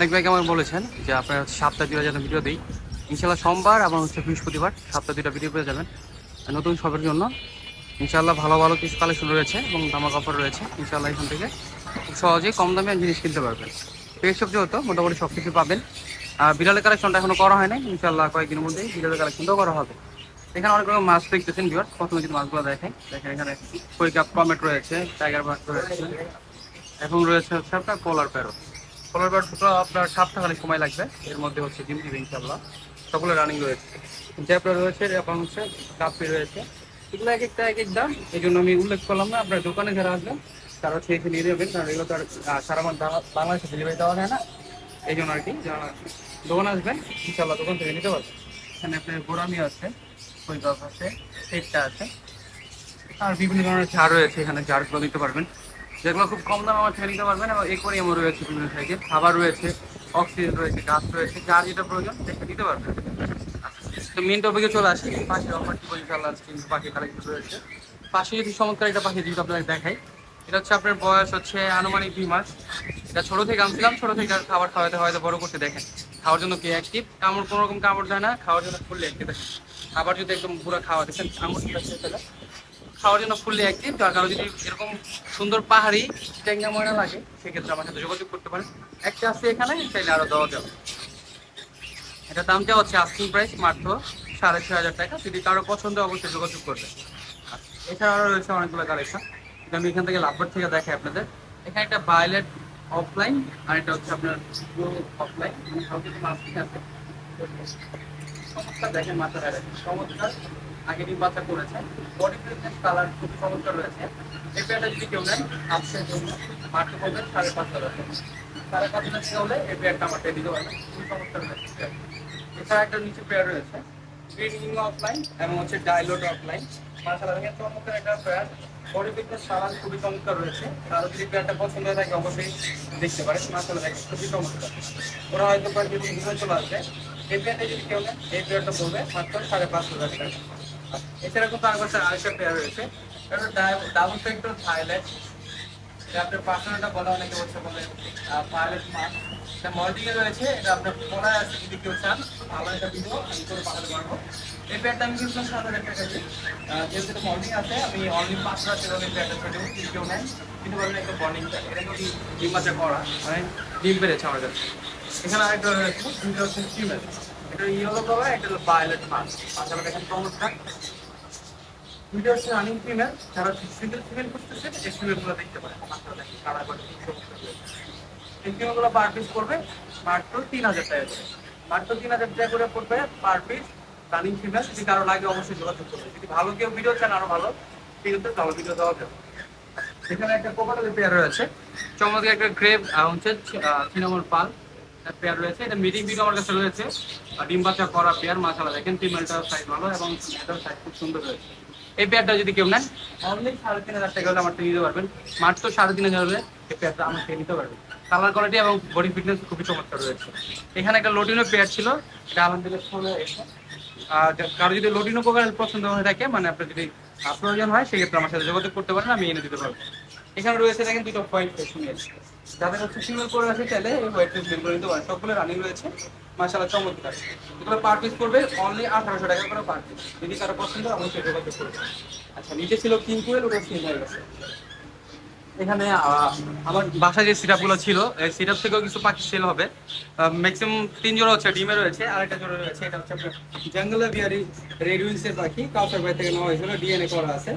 অনেক ভাই কেমন বলেছেন যে আপনার সপ্তাহে দুটা যেন ভিডিও দিই। ইনশাল্লাহ সোমবার এবং হচ্ছে বৃহস্পতিবার সপ্তাহে দুটা ভিডিও পেয়ে যাবেন। নতুন সবের জন্য ইনশাল্লাহ ভালো ভালো কিছু কালেকশন রয়েছে এবং জামা কাপড় রয়েছে। ইনশাল্লাহ এখান থেকে খুব সহজেই কম দামে জিনিস কিনতে পারবেন। পেজ সব যেহেতু, মোটামুটি সব কিছু পাবেন। আর বিড়ালের কালেকশনটা এখনও করা হয় না ইনশাল্লাহ কয়েকদিনের মধ্যেই বিড়ালের কালেকশনটাও করা হবে। এখানে অনেক রকম মাছ দেখতেছেন বিয়ার প্রথমে যদি মাছগুলো দেখেন দেখেন এখানে কই কাপ কমেট রয়েছে টাইগার বাট রয়েছে এখন রয়েছে হচ্ছে আপনার পোলার প্যারট পোলার প্যারটটা আপনার সাতটা খালি সময় লাগবে। এর মধ্যে হচ্ছে ডিম দিবে ইনশাল্লাহ সকলে রানিং রয়েছে। জ্যাপটা রয়েছে এবং হচ্ছে কাপি রয়েছে। এগুলো এক একটা, এক এক দাম। এই জন্য আমি উল্লেখ করলাম না, আপনার দোকানে যারা আসবেন, তারা হচ্ছে এসে নিয়ে নেবেন। কারণ এগুলো তো আর সারা মাস বাংলা- বাংলাদেশে ডেলিভারি দেওয়া যায় না। এই জন্য আর কি, যারা দোকানে আসবেন ইনশাল্লাহ দোকান থেকে নিতে পারবেন। এখানে আপনার গোরামি আছে কাপ আছে, সেটটা আছে। আর বিভিন্ন ধরনের ঝাড় রয়েছে, এখানে ঝাড়গুলো নিতে পারবেন। যেগুলো খুব কম দামে আমার থেকে নিতে পারবেন এবং একুয়ারিয়ামও রয়েছে বিভিন্ন সাইজের খাবার রয়েছে, অক্সিজেন রয়েছে, গাছ রয়েছে, যার যেটা প্রয়োজন সেটা নিতে পারবেন তো মেন টপিকে চলে আসি পাখির অফার ইনশাআল্লাহ, আজকে কিন্তু পাখি কালেকশন রয়েছে। পাশে যদি চমৎকার একটা পাখি যদি আপনাকে দেখাই, এটা হচ্ছে আপনার বয়স হচ্ছে আনুমানিক দুই মাস। এটা ছোট থেকে আনছিলাম, ছোটো থেকে খাবার খাওয়াতে হয়তো বড় করতে দেখেন। খাওয়ার জন্য কি অ্যাক্টিভ কামড় কোনো রকম কামড় দেয় না, খাওয়ার জন্য ফুললি অ্যাক্টিভ দেখেন। খাবার যদি একদম পুরো খাওয়া, দেখেন আঙুর খাওয়ার জন্য ফুললি যার কারণে যদি এরকম সুন্দর পাহাড়ি ট্যাঙ্গা ময়না লাগে, সেক্ষেত্রে আমার সাথে যোগাযোগ করতে পারেন। একটা আছে এখানে, চাইলে আরও দেওয়া যাবে। এটা দামটা হচ্ছে আস্কিং প্রাইস মাত্র সাড়ে ছয় হাজার টাকা। যদি কারও পছন্দ অবশ্যই যোগাযোগ করবে এছাড়া আরও রয়েছে অনেকগুলো কালেকশন আমি এখান থেকে লাভবার থেকে দেখাই আপনাদের, এখানে একটা ভায়োলেট অফলাইন আর এটা হচ্ছে আপনার অফলাইন আছে। চমৎকার দেখেন মাথাটা দেখেন চমৎকার আগে ডিম বাচ্চা করেছে। বডি ফিটনেস কালার খুব চমৎকার রয়েছে। এই প্যান্টটা যদি কেউ নেন আপসের জন্য মাত্র পড়বে, সাড়ে পাঁচ হাজার। সাড়ে পাঁচ হাজার টাকা হলে এই প্যান্টটা আমার দিতে পারবেন খুবই চমৎকার রয়েছে এছাড়া একটা নিচে পেয়ার রয়েছে। গ্রিন অফলাইন এবং হচ্ছে ডাইলোড অফলাইন মার্শাল দেখেন চমৎকার একটা পেয়ার বডি ফিটনেস কালার খুবই চমৎকার রয়েছে। কারও যদি পেয়ারটা পছন্দ হয়ে থাকে, অবশ্যই দেখতে পারেন। মার্শাল দেখেন খুবই চমৎকার। ওরা হয়তো যদি ইনভেস্ট চলে আসবে এই পেয়ারটা যদি কেউ নেন এই পেয়ারটা পড়বে মাত্র সাড়ে পাঁচ হাজার টাকা। এছাড়া কিন্তু আমার কাছে আরেকটা পেয়ার রয়েছে। ডাবল আপনার পার্সোনালটা বলা অনেকে বলছে বলে থাইল্যান্ড মাছ রয়েছে, এটা আপনার আছে, যদি কেউ চান, ভালো একটা আমি পারব। এই আমি যেহেতু আছে, আমি কেউ কিন্তু এটা ডিম বাচ্চা করা মানে ডিম আমার এখানে আরেকটা রয়েছে হচ্ছে একটা চমৎকার রানিং পার পিস তিন তিন হাজার করে পড়বে পার পিস রানিং যদি লাগে, অবশ্যই যোগাযোগ করবে যদি ভালো কেউ ভিডিও চান আরও ভালো ভিডিও দেওয়া যাবে। এখানে একটা চমৎকার একটা গ্রেভ হচ্ছে সিনামন পাল। পেয়ার রয়েছে। এটা মিডিং বিগ আমার কাছে রয়েছে। ডিম বাচ্চা করা পেয়ার মাসালা দেখেন ফিমেলটার সাইজ ভালো এবং মেয়েটার সাইজ খুব সুন্দর রয়েছে। এই পেয়ারটা যদি কেউ নেন অনলি সাড়ে তিন হাজার টাকা হলে আমার নিতে পারবেন। মাত্র সাড়ে তিন হাজার হলে এই পেয়ারটা আমার থেকে নিতে পারবেন। কালার কোয়ালিটি এবং বডি ফিটনেস খুবই চমৎকার রয়েছে। এখানে একটা লোটিনো পেয়ার ছিল, এটা আলহামদুলিল্লাহ কারও যদি লোটিনো কোকারেল পছন্দ হয়ে থাকে মানে আপনার যদি প্রয়োজন হয়, সেক্ষেত্রে আমার সাথে যোগাযোগ করতে পারেন, আমি এনে দিতে পারব। এখানে রয়েছে দেখেন দুটো হোয়াইট ফেস মেল যাদের হচ্ছে সিঙ্গেল করে আছে তাহলে এই হোয়াইট ফেস মেল করে নিতে সবগুলো রানিং রয়েছে। মাসালা চমৎকার। এগুলো পার পিস পড়বে অনলি আঠারোশো টাকা করে পার পিস যদি কারও পছন্দ অবশ্যই যোগাযোগ করবে আচ্ছা নিচে ছিল কিং ওটা সিঙ্গেল হয়ে গেছে। এখানে আমার বাসায় যে সিরাপগুলো ছিল, এই সিরাপ থেকেও কিছু পাখি সেল হবে। ম্যাক্সিমাম তিন জোড়া হচ্ছে, ডিমে রয়েছে আর একটা জোড়া রয়েছে, এটা হচ্ছে জঙ্গলা বিহারি রেড উইন্সের পাখি, কাউসার বাড়ি থেকে নেওয়া হয়েছিল ডিএনএ করা আছে।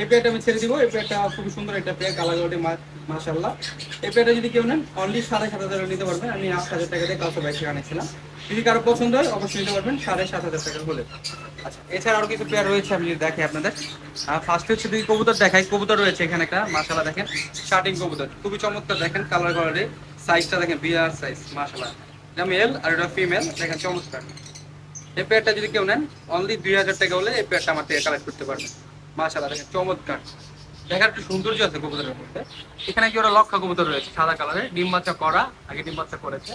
এই পেয়ারটা আমি ছেড়ে দিব, এই পেয়ারটা খুব সুন্দর একটা পেয়ার কালাগোটে মাশাল্লাহ এই পেয়ারটা যদি কেউ নেন অনলি সাড়ে সাত হাজার নিতে পারবেন, আমি আট হাজার টাকা দিয়ে কাউসার বাড়ি থেকে আনিয়েছিলাম। যদি কারও পছন্দ হয়, অবশ্যই নিতে পারবেন, সাড়ে সাত হাজার টাকা হলে। আচ্ছা এছাড়া আরও কিছু পেয়ার রয়েছে, আমি যদি দেখি আপনাদের। ফার্স্ট হচ্ছে দুই কবুতর দেখাই। কবুতর রয়েছে এখানে একটা মাশাল্লাহ দেখেন। শার্টিং কবুতর, খুবই চমৎকার দেখেন কালার কালারে সাইজটা দেখেন বিয়ার সাইজ মাশাল্লাহ এটা মেল আর এটা ফিমেল দেখেন চমৎকার। এই পেয়ারটা যদি কেউ নেন অনলি দুই হাজার টাকা হলে এই পেয়ারটা আমার থেকে কালেক্ট করতে পারবেন। মাশাল্লাহ দেখেন চমৎকার। দেখার একটু সৌন্দর্য আছে কবুতরের মধ্যে। এখানে কি ওরা লক্ষা কবুতর রয়েছে, সাদা কালারের ডিম বাচ্চা করা, আগে ডিম বাচ্চা করেছে।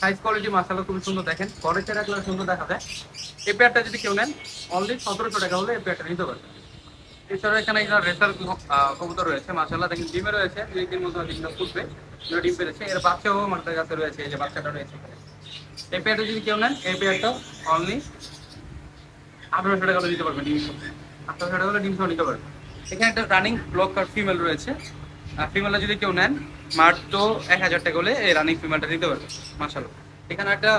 সাইজ কোয়ালিটি মাসালা খুবই সুন্দর দেখেন। করেছে রাখলে সুন্দর দেখা যায়, এই পেয়ারটা যদি কেউ নেন অনলি সতেরোশো টাকা হলে এই পেয়ারটা নিতে পারবেন। এছাড়া এখানে একটা রেসার কবুতর রয়েছে মাসাল্লাহ দেখেন, ডিমে রয়েছে, দুই দিন মধ্যে ডিমটা ফুটবে, দুটো ডিম পেরেছে। এর বাচ্চাও আমাদের কাছে রয়েছে, এই যে বাচ্চাটা রয়েছে। এখানে। এই পেয়ারটা যদি কেউ নেন, এই পেয়ারটা অনলি আঠারোশো টাকা করে নিতে পারবেন, ডিম আঠারোশো টাকা করে ডিম নিতে পারবেন। এখানে একটা রানিং ব্লক আর ফিমেল রয়েছে। ফিমেলটা যদি কেউ নেন, মাত্র এক হাজার টাকা হলে এই রানিং ফিমেলটা দিতে পারবে মাসাল্লাহ এখানে একটা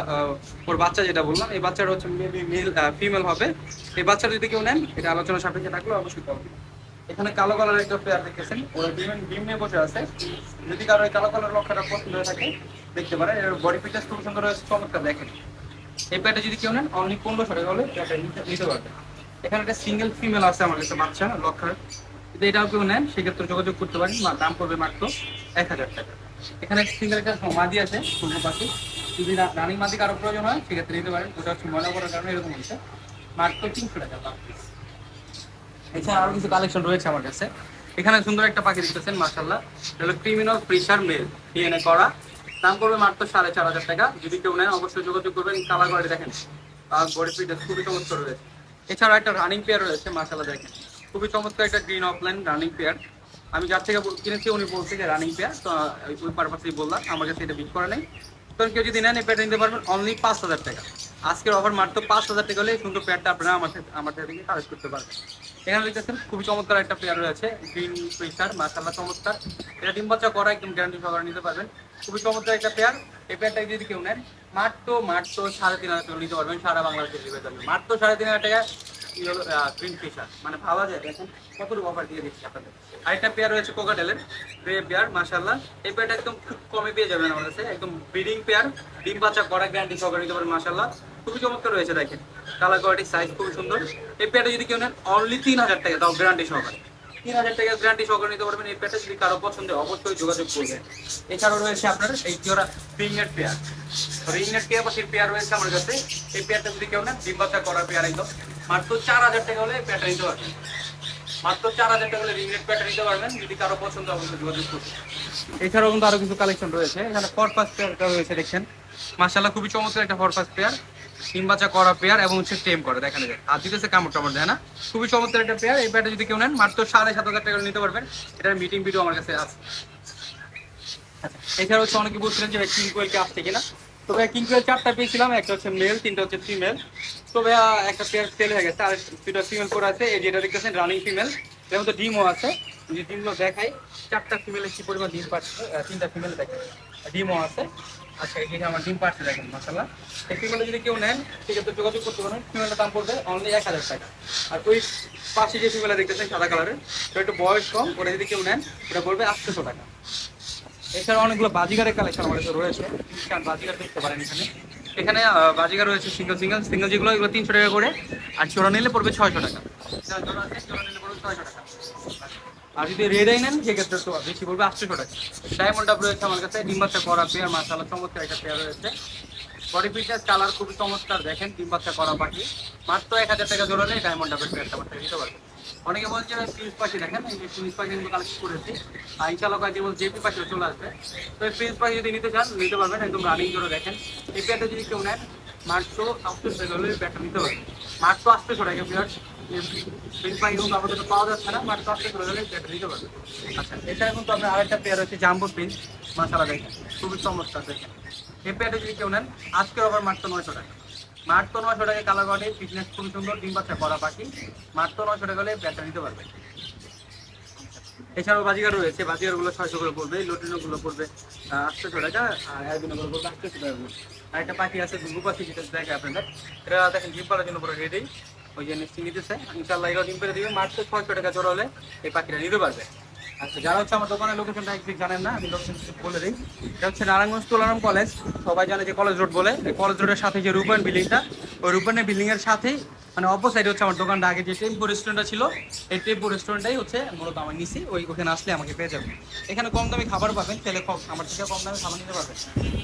ওর বাচ্চা যেটা বললাম, এই বাচ্চাটা হচ্ছে মেবি মেল ফিমেল হবে। এই বাচ্চাটা যদি কেউ নেন, এটা আলোচনা সাপেক্ষে থাকলে অবশ্যই পাবেন এখানে কালো কালারের একটা পেয়ার দেখতেছেন, ওরা ডিম ডিম নিয়ে বসে আছে। যদি কারও কালো কালার লক্ষটা পছন্দ হয়ে থাকে, দেখতে পারেন, এর বডি ফিটনেস খুব সুন্দর রয়েছে চমৎকার দেখেন। এই প্যাডটা যদি কেউ নেন অনলি পনেরোশো টাকা হলে প্যাডটা নিতে নিতে পারবে। এখানে একটা সিঙ্গেল ফিমেল আছে আমার কাছে, বাচ্চা, লক্ষার। যদি এটাও কেউ নেন, সেক্ষেত্রে যোগাযোগ করতে পারেন দাম পড়বে মাত্র এক হাজার টাকা। এখানে সিঙ্গেল একটা মাদি আছে পূর্ব পাশে যদি রানিং মাদি কারও প্রয়োজন হয়, সেক্ষেত্রে নিতে পারেন। ওটা হচ্ছে ময়লা করার কারণে এরকম হচ্ছে মাত্র তিনশো টাকা এছাড়া আরও কিছু কালেকশন রয়েছে আমার কাছে। এখানে সুন্দর একটা পাখি দেখতেছেন মার্শাল্লাহ হলো ক্রিমিনাল প্রেশার মেল ডিএনএ করা। দাম করবে মাত্র সাড়ে চার হাজার টাকা। যদি কেউ নেন, অবশ্যই যোগাযোগ করবেন। কালার কোয়ালিটি দেখেন। আর বডি ফিটনেস খুবই চমৎকার রয়েছে। এছাড়া একটা রানিং পেয়ার রয়েছে মার্শাল্লাহ দেখেন। খুবই চমৎকার একটা গ্রিন অফলাইন রানিং পেয়ার আমি যার থেকে কিনেছি, উনি বলছে যে রানিং পেয়ার তো ওই পারপাসেই বললাম, আমার কাছে এটা বিট করে নেই। তো কেউ যদি নেন এই প্যাডটা নিতে পারবেন অনলি পাঁচ হাজার টাকা। আজকের অফার মাত্র পাঁচ হাজার টাকা হলে সুন্দর প্যাডটা আপনারা আমার আমার থেকে কালেক্ট করতে পারবেন। এখানে দেখতেছেন, খুবই চমৎকার একটা পেয়ার রয়েছে গ্রিন প্রেসার মাসাল্লাহ চমৎকার। এটা ডিম বাচ্চা করা, একদম গ্যারান্টি সহকারে নিতে পারবেন। খুবই চমৎকার একটা পেয়ার এই পেয়ারটা যদি কেউ নেন মাত্র মাত্র সাড়ে তিন হাজার টাকা নিতে পারবেন সারা বাংলাদেশে মাত্র সাড়ে তিন হাজার টাকা ফিশার মানে খুবই দেখেন। কালার কোয়ালিটি সাইজ খুবই সুন্দর। এই পেয়ারটা যদি কেউ নেন অনলি তিন হাজার টাকা, তাও গ্যারান্টি সহকারে। তিন হাজার টাকা গ্যারান্টি সহকারে নিতে পারবেন এই যদি কারও পছন্দ অবশ্যই যোগাযোগ করবেন। এছাড়াও রয়েছে আপনার এই পেয়ার রিংনেট পেয়ার পাশের পেয়ার রয়েছে আমার কাছে। এই পেয়ারটা যদি কেউ নেন, ডিম বাচ্চা করা পেয়ার একদম। মাত্র চার হাজার টাকা হলে পেয়ারটা নিতে পারবেন। মাত্র চার হাজার টাকা হলে রিংনেট পেয়ারটা নিতে পারবেন। যদি কারও পছন্দ অবশ্যই যোগাযোগ করবেন এছাড়াও কিন্তু আরও কিছু কালেকশন রয়েছে। এখানে ফরফাস পেয়ারটা রয়েছে দেখছেন। মাশাআল্লাহ খুবই চমৎকার একটা ফরফাস পেয়ার বাচ্চা করা পেয়ার এবং হচ্ছে টেম করে দেখেন যায় আর দিতেছে কামড় টামড় দেয় না? খুবই চমৎকার একটা পেয়ার এই পেয়ারটা যদি কেউ নেন মাত্র সাড়ে সাত হাজার টাকা নিতে পারবেন। এটার মিটিং ভিডিও আমার কাছে আছে। আচ্ছা, এছাড়া হচ্ছে অনেকে বলছিলেন যে কিং কোয়েলকে আসছে কিনা তো কিং কোয়েল চারটা পেয়েছিলাম। একটা হচ্ছে মেল তিনটা হচ্ছে ফিমেল তো ভাইয়া, একটা পেয়ার সেল হয়ে গেছে, আর দুটা ফিমেল করে আছে, এই যেটা দেখতেছেন রানিং ফিমেল এর মধ্যে ডিমও আছে যে ডিমগুলো দেখাই, চারটা ফিমেলে কি পরিমাণ ডিম পাচ্ছে তিনটা ফিমেল দেখেন, ডিমও আছে আচ্ছা এই আমার ডিম পাচ্ছে দেখেন মশালা এই ফিমেলে যদি কেউ নেন, সেক্ষেত্রে যোগাযোগ করতে পারেন ফিমেলের দাম পড়বে অনলি এক হাজার টাকা। আর ওই পাশে যে ফিমেলে দেখতেছেন, সাদা কালারের তো একটু বয়স কম ওটা যদি কেউ নেন ওটা পড়বে আটশোশো টাকা। এছাড়া অনেকগুলো বাজিগারের কালেকশন আমাদের রয়েছে ইনস্ট্যান্ট বাজিগার দেখতে পারেন এখানে। এখানে বাজিগার রয়েছে সিঙ্গেল সিঙ্গেল সিঙ্গেল যেগুলো, এগুলো তিনশো টাকা করে। আর জোড়া নিলে পড়বে ছয়শো টাকা। ছয়শো টাকা আর যদি রেড আই নেন, সেক্ষেত্রে তো বেশি পড়বে আটশোশো টাকা। ডায়মন্ড আপ রয়েছে আমার কাছে ডিম করা পেয়ার মাসালা চমৎকার একটা পেয়ার রয়েছে। বডি ফিটনেস কালার খুবই চমৎকার, দেখেন ডিম করা পাখি। মাত্র এক হাজার টাকা জোড়া নেই ডায়মন্ড আপের পেয়ারটা দিতে পারবে অনেকে বলছে ফ্রিজ পাখি দেখেন, এই যে পাখি কিন্তু কালেক্ট করেছি। আর ইনশাল্লাহ কয়েক যেমন জেপি পাখিও চলে আসবে। তো এই ফ্রিজ পাখি যদি নিতে চান, নিতে পারবেন, একদম রানিং জোড়া দেখেন। এই পেয়ারটা যদি কেউ নেন আটশো টাকা হলে এই পেয়ারটা নিতে পারবেন। মাত্র আটশো টাকা পেয়ার ফ্রিজ পাখি কিন্তু আমাদের তো আচ্ছা আপনার আরেকটা পেয়ার হচ্ছে জাম্বো প্রিন্স মাসালা দেখেন। খুবই চমৎকার, দেখেন। এই পেয়ারটা যদি কেউ নেন, আজকের আবার মাত্র নয়শো টাকা। মাত্র নয়শো টাকা কালার গড়ে ফিটনেস খুবই সুন্দর, ডিম বাচ্চা করা পাখি। মাত্র নয়শো টাকা হলে ব্যাটটা নিতে পারবে। এছাড়াও বাজিগার রয়েছে বাজিগারগুলো ছয়শো করে পড়বে, লটিনো গুলো পড়বে আটশোশো টাকা, আর অ্যালবিনো গুলো পড়বে আটশোশো টাকা আর একটা পাখি আছে গুগু পাখি, যেটা দেখে আপনাদের। এটা দেখেন ডিম পাড়ার জন্য পুরো রেডি ওই জন্য নিতেছে। ইনশাল্লাহ এগুলো ডিম পেড়ে দিবে। মাত্র ছয়শো টাকা জোড়া হলে এই পাখিটা নিতে পারবে। আচ্ছা যারা হচ্ছে আমার দোকানের লোকেশনটা একদিক জানেন না, আমি লোকেশন বলে দিই। এটা হচ্ছে নারায়ণগঞ্জ তোলারাম কলেজ সবাই জানে যে কলেজ রোড বলে। কলেজ রোডের সাথে যে রুপেন বিল্ডিংটা ওই রুপেনের বিল্ডিং এর সাথেই মানে অপোসাইডে হচ্ছে আমার দোকানটা। আগে যে টেম্পো রেস্টুরেন্টটা ছিল, এই টেম্পো রেস্টুরেন্টটাই হচ্ছে মূলত আমার নিছি। ওই ওখানে আসলে আমাকে পেয়ে যাবেন। এখানে কম দামি খাবার পাবেন কম, আমার থেকে কম দামে খাবার নিতে পারবেন।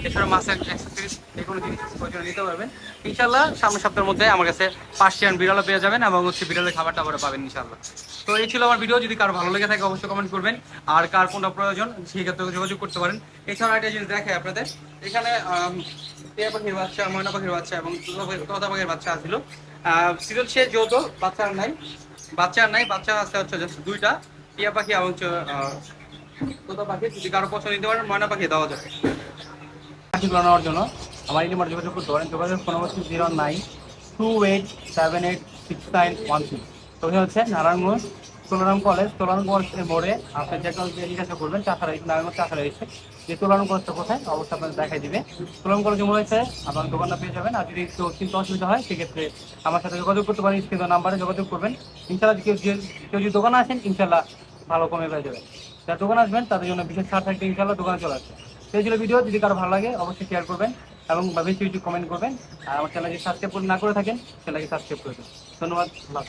এছাড়া মাছের অ্যাক্সেসরিজ যে কোনো জিনিস প্রয়োজন নিতে পারবেন। ইনশাল্লাহ সামনের সপ্তাহের মধ্যে আমার কাছে পার্সিয়ান বিড়ালও পেয়ে যাবেন এবং হচ্ছে বিড়ালের খাবারটা আবার পাবেন ইনশাল্লাহ তো এই ছিল আমার ভিডিও যদি কারও ভালো লেগে থাকে, অবশ্যই কমেন্ট করবেন। আর কার কোনটা প্রয়োজন, সেই ক্ষেত্রে যোগাযোগ করতে পারেন। এছাড়া একটা জিনিস দেখে আপনাদের। এখানে টিয়া পাখির বাচ্চা, ময়না পাখির বাচ্চা এবং তোতা পাখির- বাচ্চা আছিল সিজন সে যৌথ, বাচ্চা নাই। বাচ্চা নাই, বাচ্চা আছে হচ্ছে দুইটা। টিয়া পাখি এবং তোতা পাখি। যদি কারও পছন্দ নিতে পারেন, ময়না পাখি দেওয়া যাবে। পাখিগুলো নেওয়ার জন্য আমার এই নাম্বার যোগাযোগ করতে পারেন যোগাযোগ phone number zero nine two eight seven eight six nine one three তো হচ্ছে নারায়ণগঞ্জ তোলারাম কলেজ তোলারাম কলেজের মোড়ে আপনি যে কোনো জিজ্ঞাসা করবেন, চাষারা নারায়ণগঞ্জ চাষারা এসে যে তোলারাম কলেজটা কোথায়, অবশ্যই আপনাদের দেখাই দিবে। তোলারাম কলেজের মোড়ে এসে আপনার দোকানটা পেয়ে যাবেন। আর যদি কেউ চিন্তা অসুবিধা হয়, সেক্ষেত্রে আমার সাথে যোগাযোগ করতে পারেন, স্ক্রিন নাম্বারে যোগাযোগ করবেন। ইনশাল্লাহ কেউ যে- কেউ যদি দোকানে আসেন ইনশাল্লাহ ভালো কমে পেয়ে যাবেন। যারা দোকানে আসবেন, তাদের জন্য বিশেষ ছাড় থাকবে ইনশাল্লাহ দোকানে চলে আসবে। সেই ছিল ভিডিও, যদি কারও ভালো লাগে, অবশ্যই শেয়ার করবেন এবং বেশি কিছু কমেন্ট করবেন। আর আমার চ্যানেলকে সাবস্ক্রাইব না করে থাকেন চ্যানেলকে সাবস্ক্রাইব করে দেবেন ধন্যবাদ।